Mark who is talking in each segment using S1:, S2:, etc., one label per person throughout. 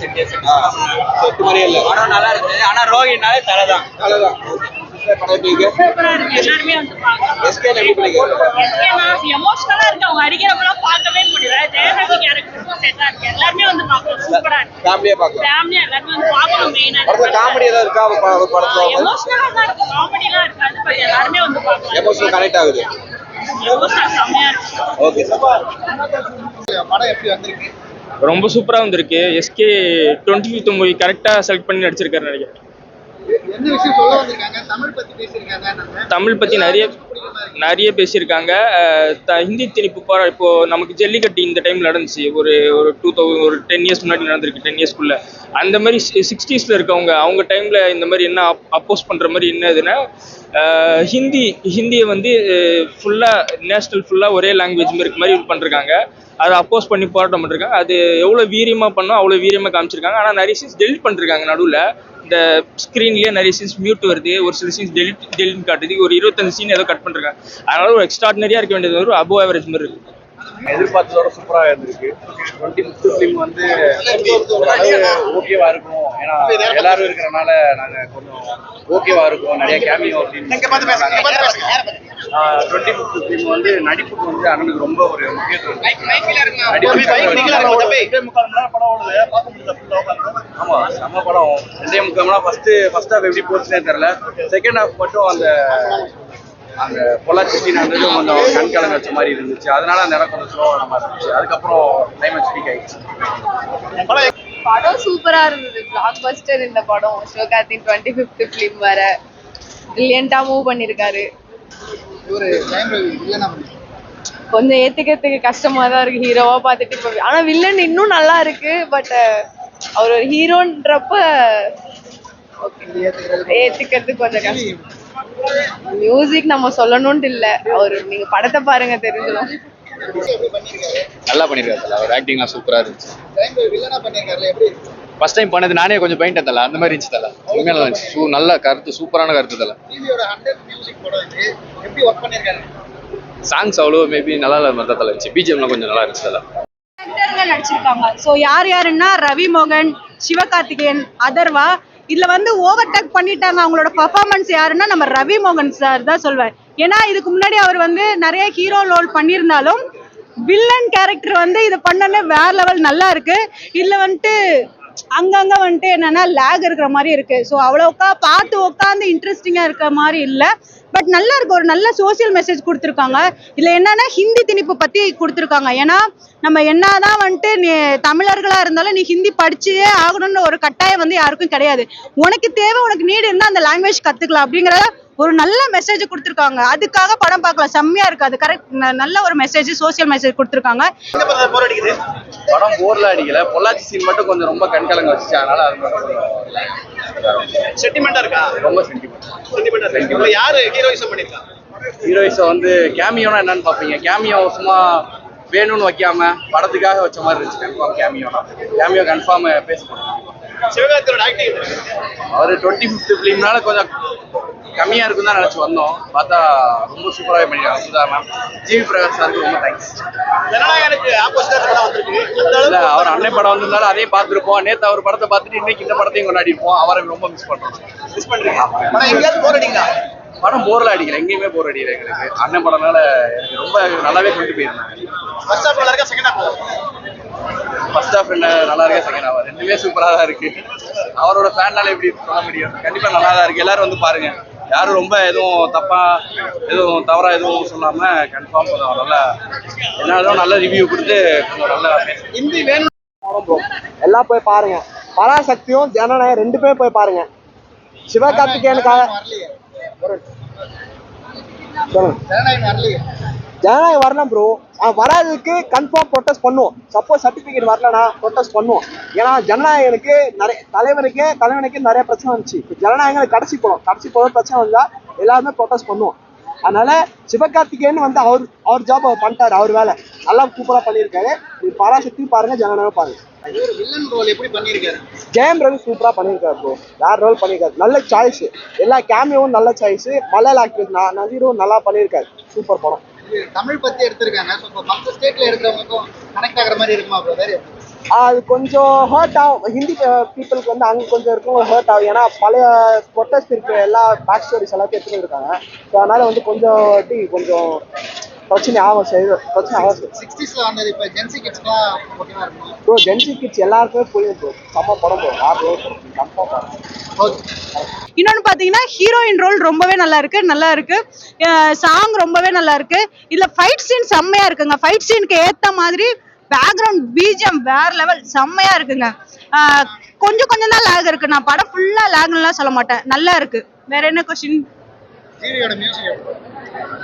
S1: Set மாதிரியே இல்ல
S2: படம் நல்லா இருந்தது ஆனா ரோஹினாலே தலை தான்
S1: நல்லதான் படம் எப்படி இருக்கு?
S3: சூப்பரா இருக்கு எல்லாருமே வந்து அடிக்கிறப்பெல்லாம் பார்க்கவே முடியல கேரக்டருக்கும் செட்டா இருக்கு எல்லாருமே பார்க்கலாம் சூப்பரா இருக்கு
S1: ஃபேமிலியா பார்க்கலாம்
S3: ஃபேமிலியா எல்லாருமே வந்து பார்க்கணும் மெயினா
S1: படத்துல காமெடி ஏதாவது இருக்கா ஒரு படத்துல
S3: எமோஷனலா தான் இருக்கு காமெடிலாம் இருக்காது பட் எல்லாருமே வந்து பார்க்கலாம்.
S1: எமோஷனல் கனெக்ட் ஆகுது.
S3: எமோஷனல் செம்மையா இருக்கு
S1: ஓகே
S4: படம் எப்படி வந்திருக்கு?
S5: ரொம்ப சூப்பராக வந்திருக்கு. எஸ்கே டுவெண்ட்டி ஃபிஃப்த் மூவி கரெக்டாக செலக்ட் பண்ணி நடிச்சிருக்காரு நினைக்கிறேன்.
S4: தமிழ்
S5: பற்றி நிறைய நிறைய பேசியிருக்காங்க. ஹிந்தி திணிப்பு போகிற இப்போ நமக்கு ஜல்லிக்கட்டு இந்த டைம் நடந்துச்சு. ஒரு ஒரு டூ தௌசண்ட் ஒரு டென் இயர்ஸ் முன்னாடி நடந்திருக்கு டென் இயர்ஸ்க்குள்ள அந்த மாதிரி சிக்ஸ்டீஸில் இருக்கவங்க அவங்க டைமில் இந்த மாதிரி என்ன அப்போஸ் பண்ணுற மாதிரி என்ன இதுன்னா ஹிந்தி ஹிந்தியை வந்து ஃபுல்லாக நேஷ்னல் ஃபுல்லாக ஒரே லாங்குவேஜ் மாதிரி இருக்க மாதிரி இது பண்ணிருக்காங்க அதை அப்போஸ் பண்ணி போராட்டம் பண்ணிருக்காங்க அது எவ்வளோ வீரியமாக பண்ணோம் அவ்வளோ வீரியமாக காமிச்சிருக்காங்க. ஆனால் நிறைய சீன்ஸ் டெலிட் பண்ணிருக்காங்க நடுவில் இந்த ஸ்க்ரீன்லேயே நிறைய சீன்ஸ் மியூட் வருது. ஒரு சில சீன்ஸ் டெலிட் டெலிட் காட்டுது. ஒரு இருபத்தஞ்சு சீன் ஏதோ கட் பண்ணிருக்காங்க அதனால ஒரு எக்ஸ்ட்ராடினரியாக இருக்க வேண்டியது ஒரு அபோ ஆவரேஜ் மாதிரி இருக்கு.
S6: எதிர்பார்த்ததோட சூப்பரா இருந்திருக்கு. டுவெண்ட்டி ஃபிஃப்த் ஃபிலிம் வந்து ஓகேவா இருக்கும் ஏன்னா எல்லாரும் இருக்கிறனால நாங்க கொஞ்சம் ஓகேவா இருக்கும். நிறைய கேமியோ டுவெண்ட்டி ஃபிஃப்த் ஃபிலிம் வந்து நடிப்புக்கு வந்து அண்ணனுக்கு ரொம்ப ஒரு முக்கியத்துவம் ஆமா செம்ம படம். ரெண்டே முக்கால் ஃபர்ஸ்ட் ஃபர்ஸ்ட் ஹாஃப் எப்படி போச்சுனே தெரியல. செகண்ட் ஹாஃப் மட்டும் அந்த அந்த இது கொஞ்சம் கண் கலங்க வச்ச மாதிரி இருந்துச்சு. அதனால அந்த இடம் கொஞ்சம் ஸ்லோவாக நம்ம இருந்துச்சு. அதுக்கப்புறம் கிளைமேக்ஸ் பீக் ஆயிடுச்சு.
S7: படம் சூப்பரா இருந்தது. பிளாக் பஸ்டர் இந்த படம். சிவகார்த்தின் டுவெண்ட்டி ஃபிஃப்த் ஃபிலிம் வர பிரில்லியண்டா மூவ் பண்ணிருக்காரு.
S4: ஒரு
S7: கொஞ்சம் ஏத்துக்கிறதுக்கு கஷ்டமா தான் இருக்கு. ஹீரோவா பார்த்துட்டு இப்போ ஆனா வில்லன் இன்னும் நல்லா இருக்கு பட் அவர் ஒரு ஹீரோன்றப்ப ஏத்துக்கிறதுக்கு கொஞ்சம் கஷ்டம். மியூசிக் நம்ம சொல்லணும்னு இல்ல. அவர் நீங்க படத்தை பாருங்க தெரிஞ்சிடும்.
S8: நல்லா பண்ணியிருக்காரு தல. அவர் ஆக்டிங்லாம் சூப்பராக இருந்துச்சு. ஃபர்ஸ்ட் டைம் பண்ணது நானே கொஞ்சம் பெயிண்ட் தல. அந்த மாதிரி இருந்துச்சு தல. உண்மையில இருந்துச்சு. சூ நல்ல கருத்து சூப்பரான கருத்து தல. சாங்ஸ் அவ்வளோ மேபி நல்லா இல்லாத மாதிரி தல இருந்துச்சு பிஜிஎம்லாம் கொஞ்சம் நல்லா இருந்துச்சு தல.
S9: நடிச்சிருக்காங்க. ஸோ யார் யாருன்னா? ரவி மோகன் சிவகார்த்திகேயன் அதர்வா இதுல வந்து ஓவர்டேக் பண்ணிட்டாங்க அவங்களோட பர்ஃபார்மன்ஸ் யாருன்னா நம்ம ரவி மோகன் சார் தான் சொல்வேன். ஏன்னா இதுக்கு முன்னாடி அவர் வந்து நிறைய ஹீரோ ரோல் பண்ணியிருந்தாலும் வில்லன் கேரக்டர் வந்து இதை பண்ணனே வேற லெவல் நல்லா இருக்கு. இதுல வந்துட்டு அங்கங்க வந்துட்டு என்னன்னா லேக் இருக்கிற மாதிரி இருக்கு. ஸோ அவ்வளோக்கா பார்த்து உட்காந்து இன்ட்ரெஸ்டிங்கா இருக்கிற மாதிரி இல்லை. பட் நல்லா இருக்கு. ஒரு நல்ல சோசியல் மெசேஜ் கொடுத்துருக்காங்க. இதுல என்னன்னா ஹிந்தி திணிப்பு பத்தி கொடுத்துருக்காங்க. ஏன்னா நம்ம என்னதான் வந்துட்டு நீ தமிழர்களா இருந்தாலும் நீ ஹிந்தி படிச்சே ஆகணும்னு ஒரு கட்டாயம் வந்து யாருக்கும் கிடையாது. உனக்கு தேவை உனக்கு நீடு இருந்தா அந்த லாங்குவேஜ் கத்துக்கலாம் அப்படிங்கறத ஒரு நல்ல மெசேஜ் கொடுத்துருக்காங்க. அதுக்காக படம் பார்க்கலாம். செம்மையா இருக்கு. அது கரெக்ட் நல்ல ஒரு மெசேஜ் சோஷியல் மெசேஜ் கொடுத்துருக்காங்க.
S6: படம் போர்ல அடிக்கல. பொள்ளாச்சி சீன் மட்டும் கொஞ்சம் ரொம்ப கண் கலங்க வச்சுச்சு. அதனால அது மட்டும்
S4: சென்டிமெண்டா இருக்கா?
S6: ரொம்ப சென்டிமெண்ட்
S4: யாரு ஹீரோயிசம் பண்ணிருக்கா?
S6: ஹீரோயிஸை வந்து கேமியோனா என்னன்னு பார்ப்பீங்க. கேமியோ சும்மா வேணும்னு வைக்காம படத்துக்காக வச்ச மாதிரி இருந்துச்சு. கன்ஃபார்ம் கேமியோனா கேமியோ கன்ஃபார்ம் பேசணும்
S4: சிவகார்த்தியோட ஆக்டிங்
S6: அவர் டுவெண்ட்டி ஃபிஃப்த் ஃபிலிம்னால கொஞ்சம் கம்மியா இருக்கும் தான் நினைச்சு வந்தோம். பார்த்தா ரொம்ப சூப்பராகவே பண்ணிருக்காங்க சுதா மேம் ஜிவி பிரகாஷ் சாருக்கு ரொம்ப தேங்க்ஸ்
S4: ஜனநாயகனுக்கு ஆப்போசிட்டா படம் வந்திருக்கு?
S6: இல்ல அவர் அன்னை படம் வந்திருந்தாலும் அதே பார்த்துருப்போம். நேத்து அவர் படத்தை பார்த்துட்டு இன்னைக்கு இந்த படத்தையும் கொண்டாடி இருப்போம். அவரை ரொம்ப மிஸ் பண்றோம்.
S4: மிஸ் பண்றீங்க? படம் எங்கேயாவது போர் அடிங்களா
S6: படம் போர்ல அடிக்கல. எங்கேயுமே போர் அடிக்கல எங்களுக்கு. அண்ணன் படம்னால எனக்கு ரொம்ப நல்லாவே கொண்டு போயிருந்தாங்க
S4: ஃபர்ஸ்ட் ஹாஃப் நல்லா இருக்கா செகண்ட் ஹாஃப்
S6: ஃபர்ஸ்ட் ஹாஃப் நல்லா இருக்கா செகண்ட் ஹாஃப் ரெண்டுமே சூப்பரா தான் இருக்கு. அவரோட ஃபேன்னால எப்படி சொல்ல முடியும்? கண்டிப்பா நல்லா தான் இருக்கு. எல்லாரும் வந்து பாருங்க. யாரும் ரொம்ப எதுவும் தப்பா எதுவும் தவறா எதுவும் சொல்லாம கன்ஃபார்ம் கொஞ்சம் நல்லா என்ன நல்ல ரிவ்யூ கொடுத்து கொஞ்சம் நல்லா
S4: ஹிந்தி வேணும்.
S10: எல்லாம் போய் பாருங்க. பராசக்தியும் ஜனநாயகம் ரெண்டு பேரும் போய் பாருங்க. சிவகார்த்திகேயனுக்காக. சொல்லுங்க.
S4: ஜனநாயகம்
S10: வரலாம் ப்ரோ வராததுக்கு கன்ஃபார்ம் ப்ரொட்டஸ்ட் பண்ணுவோம். சப்போஸ் சர்டிஃபிகேட் வரலனா ப்ரொட்டஸ்ட் பண்ணுவோம். ஏன்னா ஜனநாயகனுக்கு நிறைய தலைவனுக்கு தலைவனுக்கு நிறைய பிரச்சனை வந்துச்சு. இப்போ ஜனநாயகம் கடைசி போடும் கடைசி போதும் பிரச்சனை வந்தா எல்லாருமே ப்ரொட்டஸ்ட் பண்ணுவோம். அதனால சிவகார்த்திகேயன் வந்து அவர் அவர் ஜாப் அவர் பண்ணிட்டாரு. அவர் வேலை. நல்லா சூப்பரா பண்ணியிருக்காரு. இது பராசக்தி பாருங்க ஜனநாயகம் பாருங்க.
S4: பண்ணிருக்காரு
S10: ஜெயம் ரவி சூப்பரா பண்ணியிருக்காரு? ப்ரோ வேற ரோல் பண்ணியிருக்காரு. நல்ல சாய்ஸ் எல்லா கேமியோவும் நல்ல சாய்ஸ் மலையாள ஆக்டர்ஸ் நதீரும் நல்லா பண்ணியிருக்காரு. சூப்பர் படம்.
S4: தமிழ் பத்தி எடுத்திருக்காங்க. ஸோ இப்போ மற்ற ஸ்டேட்ல இருக்கிறவங்களுக்கும் கனெக்ட் ஆகுற மாதிரி இருக்குமா பிரதர்
S10: அது கொஞ்சம் ஹர்ட் ஆகும். ஹிந்தி பீப்புளுக்கு வந்து அங்கே கொஞ்சம் இருக்கவங்க ஹர்ட் ஆகும். ஏன்னா பழைய ப்ரொட்டஸ்ட் இருக்கிற எல்லா பேக் ஸ்டோரிஸ் எல்லாத்தையும் எடுத்துட்டு இருக்காங்க. ஸோ அதனால வந்து கொஞ்சம் வாட்டி கொஞ்சம் பிரச்சனை ஆகும் சரி பிரச்சனை ஆகும்.
S4: சிக்ஸ்டீஸ்ல வந்தது. இப்ப ஜென்சி இருக்கும்?
S10: ப்ரோ ஜென்சி கிட்ஸ் எல்லாருக்குமே புரியும் ப்ரோ செம்ம படம் ப்ரோ யார் கன்ஃபார்ம்
S9: இன்னொன்று பார்த்தீங்கன்னா ஹீரோயின் ரோல் ரொம்பவே நல்லா இருக்கு நல்லா இருக்கு. சாங் ரொம்பவே நல்லா இருக்கு. இதுல ஃபைட் சீன் செம்மையா இருக்குங்க. ஃபைட் சீனுக்கு ஏத்த மாதிரி பேக்ரவுண்ட் பீஜம் வேற லெவல் செம்மையா இருக்குங்க. கொஞ்சம் கொஞ்சம் தான் லேக் இருக்கு. நான் படம் ஃபுல்லா லேக்லாம் சொல்ல மாட்டேன். நல்லா இருக்கு. வேற என்ன கொஸ்டின்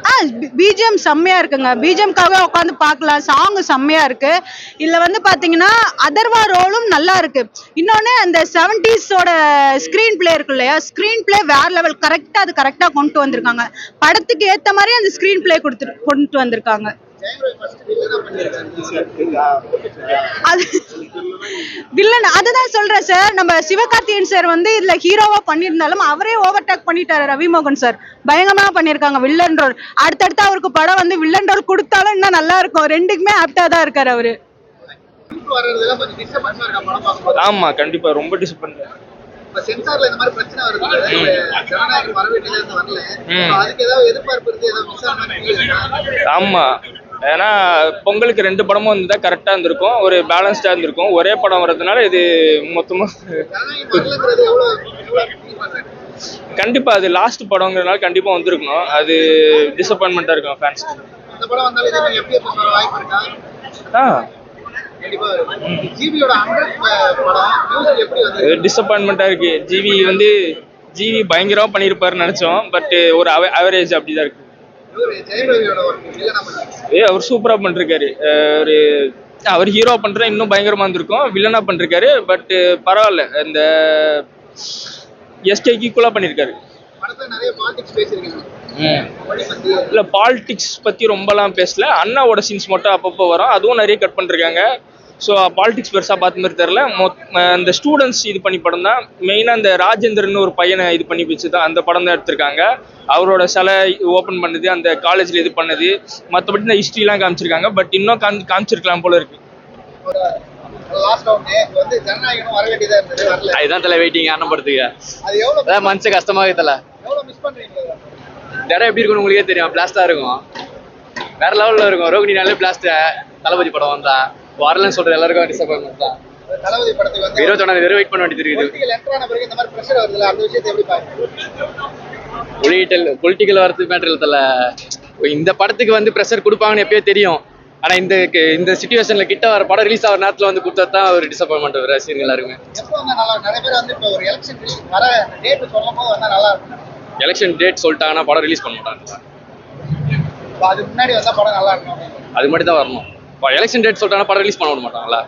S9: ஆ பிஜிஎம் செம்மையா இருக்குங்க. பிஜிஎம்காக உட்காந்து பார்க்கலாம். சாங் செம்மையா இருக்கு. இதுல வந்து பாத்தீங்கன்னா அதர்வா ரோலும் நல்லா இருக்கு. இன்னொன்னு அந்த செவன்டிஸோட ஸ்கிரீன் பிளே இருக்கு இல்லையா? ஸ்கிரீன் பிளே வேற லெவல் கரெக்டா அது கரெக்டா கொண்டு வந்திருக்காங்க. படத்துக்கு ஏத்த மாதிரி அந்த ஸ்கிரீன் பிளே கொடுத்து கொண்டு வந்திருக்காங்க. அது வில்லன் அதுதான் சொல்றேன் சார். நம்ம சிவகார்த்திகேயன் சார் வந்து இதுல ஹீரோவா பண்ணியிருந்தாலும் அவரே ஓவர்டேக் பண்ணிட்டாரு ரவிமோகன் சார். பயங்கரமா பண்ணியிருக்காங்க வில்லன் ரோல் அடுத்தடுத்து அவருக்கு படம் வந்து வில்லன் ரோல் கொடுத்தாலும் இன்னும் நல்லா இருக்கும். ரெண்டுக்குமே ஆப்டா தான் இருக்காரு அவரு.
S5: ஆமா கண்டிப்பா. ரொம்ப டிசப்பாயிண்ட்
S4: இப்ப சென்சார்ல இந்த மாதிரி பிரச்சனை வருது. ஜனநாயகம் வரவேண்டியதுல இருந்து வரல.
S5: ம்.
S4: So அதுக்கு ஏதாவது எதிர்பார்ப்பு இருக்கு? ஏதாவது மிஸ் ஆன மாதிரி feel இருக்கா?
S5: ஆமா. ஏன்னா பொங்கலுக்கு ரெண்டு படமும் வந்தா கரெக்டா இருந்திருக்கும். ஒரு பேலன்ஸ்டா இருந்திருக்கும். ஒரே படம் வர்றதுனால இது மொத்தமா
S4: ஜனநாயகம் வரலங்கிறது எவ்வளவு எவ்வளவு feel பண்றீங்க
S5: கண்டிப்பா அது லாஸ்ட் படங்கிறதுனால கண்டிப்பா வந்திருக்கணும். அது டிசப்பாயின்மெண்டா இருக்கும் ஃபேன்ஸ் ஆ.
S4: கண்டிப்பா. இருக்கும் ஜிபியோட ஹண்ட்ரட் படம் மியூசிக் எப்படி வந்து
S5: டிசப்பாயின்மெண்டா இருக்கு. ஜிவி வந்து ஜிவி பயங்கரமா பண்ணியிருப்பாருன்னு நினைச்சோம். பட் ஒரு அவரேஜ் அப்படிதான் இருக்கு. ஏ அவர் சூப்பரா பண்ணிருக்காரு ஒரு அவர் ஹீரோ பண்ற இன்னும் பயங்கரமா இருந்திருக்கும். வில்லனா பண்ணிருக்காரு பட் பரவாயில்ல. இந்த எஸ்கேக்கு ஈக்குவலா பண்ணிருக்காரு. இல்ல பாலிடிக்ஸ் பத்தி ரொம்பலாம் பேசல. அண்ணாவோட சீன்ஸ் மட்டும் அப்பப்போ வரும். அதுவும் நிறைய கட் பண்ணிருக்காங்க ஸோ பாலிடிக்ஸ் பெருசா பார்த்த மாதிரி தெரில இந்த ஸ்டூடெண்ட்ஸ் இது பண்ணி படம் தான். மெயினாக இந்த ராஜேந்திரன் ஒரு பையனை இது பண்ணி வச்சு தான் அந்த படம் தான் எடுத்திருக்காங்க. அவரோட சிலை ஓப்பன் பண்ணது அந்த காலேஜில் இது பண்ணது. மற்றபடி இந்த ஹிஸ்ட்ரிலாம் காமிச்சிருக்காங்க. பட் இன்னும் காமி காமிச்சிருக்கலாம் போல இருக்கு.
S4: லாஸ்ட் ரவுண்ட் வந்து ஜனநாயகம் வர வேண்டியதா இருந்தது. வரல.
S8: அதுதான் தலை வெயிட்டிங் அண்ணன் படத்துக்கு
S4: அது எவ்வளவு
S8: அதான் மனசு கஷ்டமா இருக்கு தலை இடம் எப்படி இருக்கும்னு உங்களுக்கே தெரியும். பிளாஸ்டா இருக்கும். வேற லெவல்ல இருக்கும். ரோகிணினாலே பிளாஸ்ட் தளபதி படம் வந்தா. வரலன்னு சொல்ற எல்லாருக்கும் டிசப்பாயின்மெண்ட் தான்.
S4: தளபதி படத்துக்கு வந்து
S8: இருபத்தொன்னாம் தேதி வெயிட் பண்ண வேண்டியது இருக்குது.
S4: பொலிட்டிக்கல்
S8: பொலிட்டிக்கல் பொலிட்டிக்கல் வரது மேட்டர் தல. இந்த படத்துக்கு வந்து ப்ரெஷர் கொடுப்பாங்கன்னு எப்பயோ தெரியும். ஆனா இந்த இந்த சுச்சுவேஷன்ல கிட்ட வர படம் ரிலீஸ் ஆகிற நேரத்துல வந்து கொடுத்தா தான் ஒரு டிசப்பாயின்மெண்ட் வர ரசிகர்கள் எல்லாருமே
S4: எலெக்ஷன் டேட்
S8: சொல்லிட்டாங்கன்னா படம் ரிலீஸ் பண்ண மாட்டாங்க.
S4: முன்னாடி வந்தா படம் நல்லா இருக்கும்.
S8: அது மட்டும் தான் வரணும். எலெக்ஷன் டேட் சொல்லிட்டாங்கன்னா படம் ரிலீஸ் பண்ண விட மாட்டாங்களா?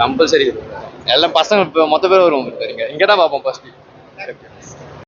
S8: கம்பல்சரி எல்லாம் பசங்க இப்போ மொத்த பேர் வருவோம் இங்கே தான் பார்ப்போம் ஃபர்ஸ்ட்